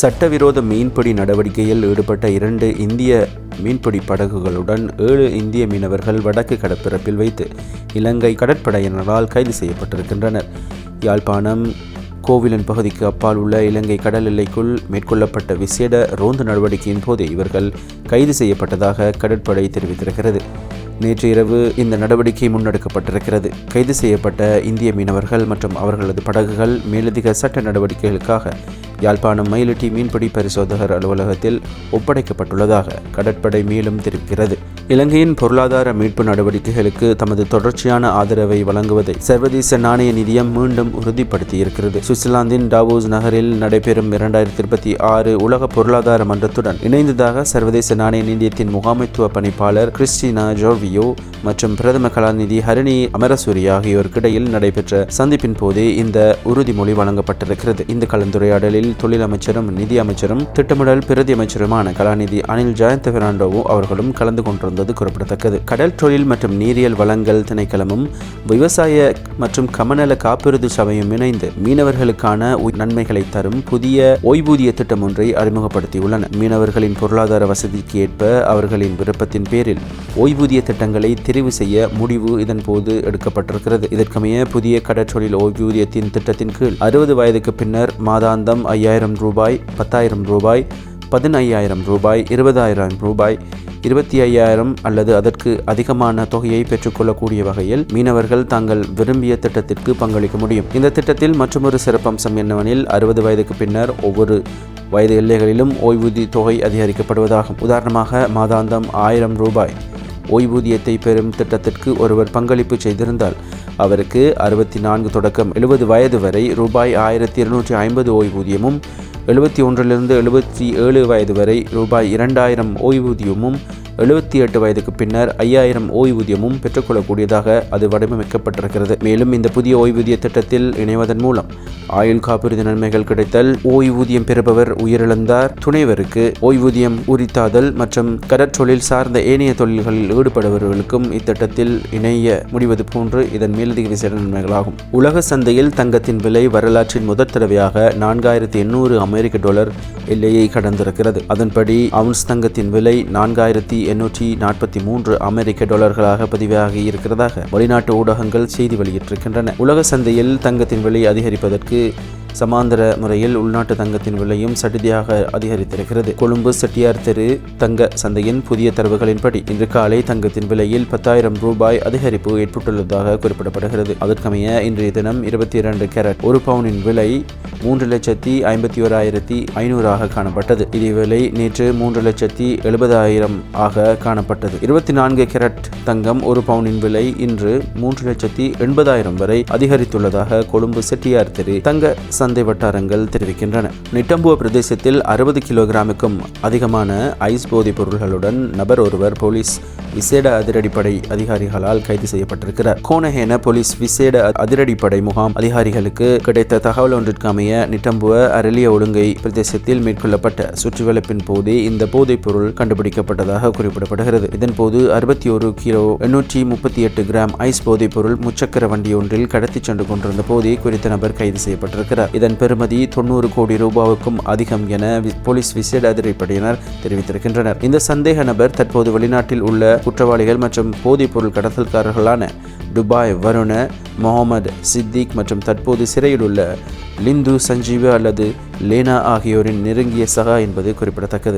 சட்டவிரோத மீன்பிடி நடவடிக்கையில் ஈடுபட்ட இரண்டு இந்திய மீன்பிடி படகுகளுடன் ஏழு இந்திய மீனவர்கள் வடக்கு கடற்பரப்பில் வைத்து இலங்கை கடற்படையினரால் கைது செய்யப்பட்டிருக்கின்றனர். யாழ்ப்பாணம் கோவிலன் பகுதிக்கு அப்பால் உள்ள இலங்கை கடல் எல்லைக்குள் மேற்கொள்ளப்பட்ட விசேட ரோந்து நடவடிக்கையின் போது இவர்கள் கைது செய்யப்பட்டதாக கடற்படை தெரிவித்திருக்கிறது. நேற்று இரவு இந்த நடவடிக்கை முன்னெடுக்கப்பட்டிருக்கிறது. கைது செய்யப்பட்ட இந்திய மீனவர்கள் மற்றும் அவர்களது படகுகள் மேலதிக சட்ட நடவடிக்கைகளுக்காக யாழ்ப்பாணம் மயிலட்டி மீன்பிடி பரிசோதகர் அலுவலகத்தில் ஒப்படைக்கப்பட்டுள்ளதாக கடற்படை மேலும் தெரிவிக்கிறது. இலங்கையின் பொருளாதார மீட்பு நடவடிக்கைகளுக்கு தமது தொடர்ச்சியான ஆதரவை வழங்குவதை சர்வதேச நாணய நிதியம் மீண்டும் உறுதிப்படுத்தியிருக்கிறது. சுவிட்சர்லாந்தின் டாவோஸ் நகரில் நடைபெறும் இரண்டாயிரத்தி இருபத்தி ஆறு உலக பொருளாதார மன்றத்துடன் இணைந்ததாக சர்வதேச நாணய நிதியத்தின் முகாமைத்துவ பணிப்பாளர் கிறிஸ்டினா ஜோர்வியோ மற்றும் பிரதம கலாநிதி ஹரிணி அமரசூரி ஆகியோருக்கிடையில் நடைபெற்ற சந்திப்பின் போதே இந்த உறுதிமொழி வழங்கப்பட்டிருக்கிறது. இந்த கலந்துரையாடலில் தொழில் அமைச்சரும் நிதி அமைச்சரும் திட்டமிடல் பிரதி அமைச்சருமான கலாநிதி அனில் ஜெயந்த பெர்னாண்டோவோ அவர்களும் கலந்து கொண்டிருந்தது குறிப்பிடத்தக்கது. கடல் தொழில் மற்றும் நீரியல் வளங்கள் திணைக்களமும் விவசாய மற்றும் கமநல காப்புறுதி சபையும் இணைந்து மீனவர்களுக்கான நன்மைகளை தரும் புதிய ஓய்வூதிய திட்டம் ஒன்றை அறிமுகப்படுத்தியுள்ளன. மீனவர்களின் பொருளாதார வசதிக்கு ஏற்ப அவர்களின் விருப்பத்தின் பேரில் ஓய்வூதிய திட்டங்களை தெரிவு செய்ய முடிவு இதன் போது எடுக்கப்பட்டிருக்கிறது. இதற்கமைய புதிய கடற்றொழில் ஓய்வூதியத்தின் திட்டத்தின் கீழ் அறுபது வயதுக்கு பின்னர் மாதாந்தம் ஐயாயிரம் ரூபாய் பத்தாயிரம் ரூபாய் பதினையாயிரம் ரூபாய் இருபதாயிரம் ரூபாய் இருபத்தி ஐயாயிரம் அல்லது அதற்கு அதிகமான தொகையை பெற்றுக்கொள்ளக்கூடிய வகையில் மீனவர்கள் தாங்கள் விரும்பிய திட்டத்திற்கு பங்களிக்க முடியும். இந்த திட்டத்தில் மற்றொரு சிறப்பம்சம் என்னவெனில் அறுபது வயதுக்கு பின்னர் ஒவ்வொரு வயது எல்லைகளிலும் ஓய்வூதிய தொகை அதிகரிக்கப்படுவதாகும். உதாரணமாக மாதாந்தம் ஆயிரம் ரூபாய். ஓய்வூதியத்தை பெறும் திட்டத்திற்கு ஒருவர் பங்களிப்பு செய்திருந்தால் அவருக்கு அறுபத்தி நான்கு தொடக்கம் எழுபது வயது வரை ரூபாய் ஆயிரத்தி இருநூற்றி ஐம்பது ஓய்வூதியமும் எழுபத்தி ஒன்றிலிருந்து எழுபத்தி ஏழு வயது வரை ரூபாய் இரண்டாயிரம் ஓய்வூதியமும் எழுபத்தி எட்டு வயதுக்கு பின்னர் ஐயாயிரம் ஓய்வூதியமும் பெற்றுக்கொள்ளக்கூடியதாக அது வடிவமைக்கப்பட்டிருக்கிறது. மேலும் இந்த புதிய ஓய்வூதிய திட்டத்தில் இணைவதன் மூலம் ஆயுள் காப்புறுதி நன்மைகள் கிடைத்தல் ஓய்வூதியம் பெறுபவர் உயிரிழந்தார் துணைவருக்கு ஓய்வூதியம் உரித்தாதல் மற்றும் கடற்றொழில் சார்ந்த ஏனைய தொழில்களில் ஈடுபடுபவர்களுக்கும் இத்திட்டத்தில் இணைய முடிவது போன்று இதன் மேலதிக விசேட நன்மைகளாகும். உலக சந்தையில் தங்கத்தின் விலை வரலாற்றின் முதற் தடவையாக நான்காயிரத்தி எண்ணூறு அமெரிக்க அமெரிக்க டாலர் எல்லையை கடந்திருக்கிறது. அதன்படி அவுன்ஸ் தங்கத்தின் விலை நான்காயிரத்தி எண்ணூற்றி நாற்பத்தி மூன்று அமெரிக்க டாலர்களாக பதிவாகி இருக்கிறதாக வெளிநாட்டு ஊடகங்கள் செய்தி வெளியிட்டிருக்கின்றன. உலக சந்தையில் தங்கத்தின் விலை அதிகரிப்பதற்கு சமாந்தர முறையில் உள்நாட்டு தங்கத்தின் விலையும் சடிதியாக அதிகரித்திருக்கிறது. கொழும்பு செட்டியார் தெரு தங்க சந்தையின் புதிய தரவுகளின்படி இன்று காலை தங்கத்தின் விலையில் பத்தாயிரம் ரூபாய் அதிகரிப்பு ஏற்பட்டுள்ளதாக குறிப்பிடப்படுகிறது. அதற்கமைய இன்றைய தினம் இருபத்தி இரண்டு கேரட் ஒரு பவுனின் விலை மூன்று லட்சத்தி ஐம்பத்தி ஓராயிரத்தி ஐநூறாக காணப்பட்டது. இதேவேளை நேற்று மூன்று லட்சத்தி எழுபதாயிரம் ஆக காணப்பட்டது. இருபத்தி நான்கு கேரட் தங்கம் ஒரு பவுனின் விலை இன்று மூன்று லட்சத்தி எண்பதாயிரம் வரை அதிகரித்துள்ளதாக கொழும்பு செட்டியார் தெரு தங்க சந்தை வட்டாரங்கள் தெரிவிக்கின்றன. நிட்டம்புவ பிரதேசத்தில் அறுபது கிலோகிராமுக்கும் அதிகமான ஐஸ் போதைப் பொருள்களுடன் நபர் ஒருவர் போலீஸ் விசேட அதிரடிப்படை அதிகாரிகளால் கைது செய்யப்பட்டிருக்கிறார். கோனஹேன போலீஸ் விசேட அதிரடிப்படை முகாம் அதிகாரிகளுக்கு கிடைத்த தகவல் ஒன்றிற்கு அமைய நிட்டம்புவ அரளிய ஒழுங்கை பிரதேசத்தில் மேற்கொள்ளப்பட்ட சுற்றுவளைப்பின் போது இந்த போதைப் பொருள் கண்டுபிடிக்கப்பட்டதாக குறிப்பிடப்படுகிறது. இதன்போது அறுபத்தி ஒரு கிலோ எண்ணூற்றி முப்பத்தி எட்டு கிராம் ஐஸ் போதைப் பொருள் முச்சக்கர வண்டி ஒன்றில் கடத்திச் சென்று கொண்டிருந்த போதே குறித்த நபர் கைது செய்யப்பட்டிருக்கிறார். இதன் பெறுமதி தொண்ணூறு கோடி ரூபாவுக்கும் அதிகம் என போலீஸ் விசேட அதிரடிப்படையினர் தெரிவித்திருக்கின்றனர். இந்த சந்தேக நபர் தற்போது வெளிநாட்டில் உள்ள குற்றவாளிகள் மற்றும் போதைப்பொருள் கடத்தல்காரர்களான துபாய் வருண முகமது சித்திக் மற்றும் தற்போது சிறையில் உள்ள லிந்து சஞ்சீவ அல்லது லேனா ஆகியோரின் நெருங்கிய சகா என்பது குறிப்பிடத்தக்கது.